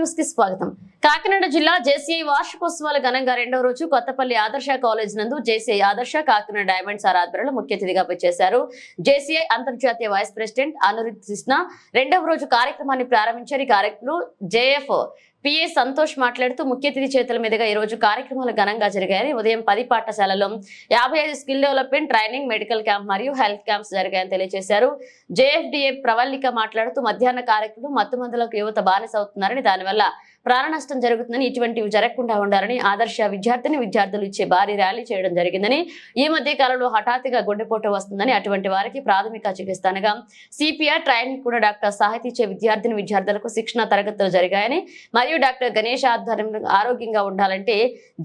న్యూస్కి స్వాగతం. కాకినాడ జిల్లా జేసీఐ వార్షికోత్సవాల ఘనంగా రెండవ రోజు కొత్తపల్లి ఆదర్శ కాలేజ్ నందు జేసీఐ ఆదర్శ కాకినాడ డైమండ్స్ సార్ ఆధ్వర్యంలో ముఖ్య అతిథిగా వచ్చేశారు జేసీఐ అంతర్జాతీయ వైస్ ప్రెసిడెంట్ అనురిత్ కృష్ణ రెండవ రోజు కార్యక్రమాన్ని ప్రారంభించారు. ఈ కార్యక్రమంలో జేఎఫ్ పిఏ సంతోష్ మాట్లాడుతూ ముఖ్య అతిథి చేతుల మీదుగా ఈ రోజు కార్యక్రమాలు ఘనంగా జరిగాయని ఉదయం పది పాఠశాలలో యాభై ఐదు skill development training medical camp మరియు హెల్త్ క్యాంప్స్ జరిగాయని తెలియజేశారు. జేఎఫ్డిఏ ప్రవల్లిక మాట్లాడుతూ మధ్యాహ్న కార్యక్రమం మత్తు మందులకు యువత బానిస అవుతున్నారని దానివల్ల ప్రాణ నష్టం జరుగుతుందని ఇటువంటివి జరగకుండా ఉండాలని ఆదర్శ విద్యార్థిని విద్యార్థులు ఇచ్చే భారీ ర్యాలీ చేయడం జరిగిందని ఈ మధ్య కాలంలో హఠాత్తుగా గుండెపోటు వస్తుందని అటువంటి వారికి ప్రాథమిక చికిత్స అనగా సిపిఆర్ ట్రైనింగ్ కూడా డాక్టర్ సాహితీ ఇచ్చే విద్యార్థిని విద్యార్థులకు శిక్షణ తరగతులు జరిగాయని మరియు డాక్టర్ గణేష్ ఆధ్వర్యంలో ఆరోగ్యంగా ఉండాలంటే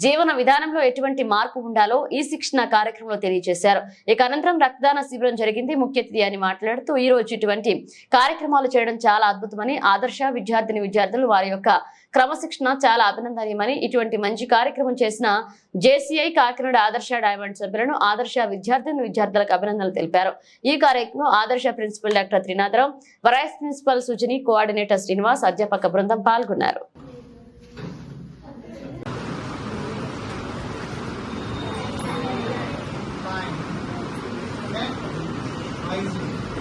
జీవన విధానంలో ఎటువంటి మార్పు ఉండాలో ఈ శిక్షణ కార్యక్రమంలో తెలియజేశారు. ఇక అనంతరం రక్తదాన శిబిరం జరిగింది. ముఖ్య అతిథి అని మాట్లాడుతూ ఈ రోజు ఇటువంటి కార్యక్రమాలు చేయడం చాలా అద్భుతమని ఆదర్శ విద్యార్థిని విద్యార్థులు వారి యొక్క క్రమశిక్షణ చాలా అభినందనీయమని ఇటువంటి మంచి కార్యక్రమం చేసిన జేసీఐ కాకినాడ ఆదర్శ డైమండ్ సభ్యులను ఆదర్శ విద్యార్థిని విద్యార్థులకు అభినందనలు తెలిపారు. ఈ కార్యక్రమం Adarsh principal doctor Trinatharao vice principal Sujani coordinator Srinivas అధ్యాపక బృందం పాల్గొన్నారు.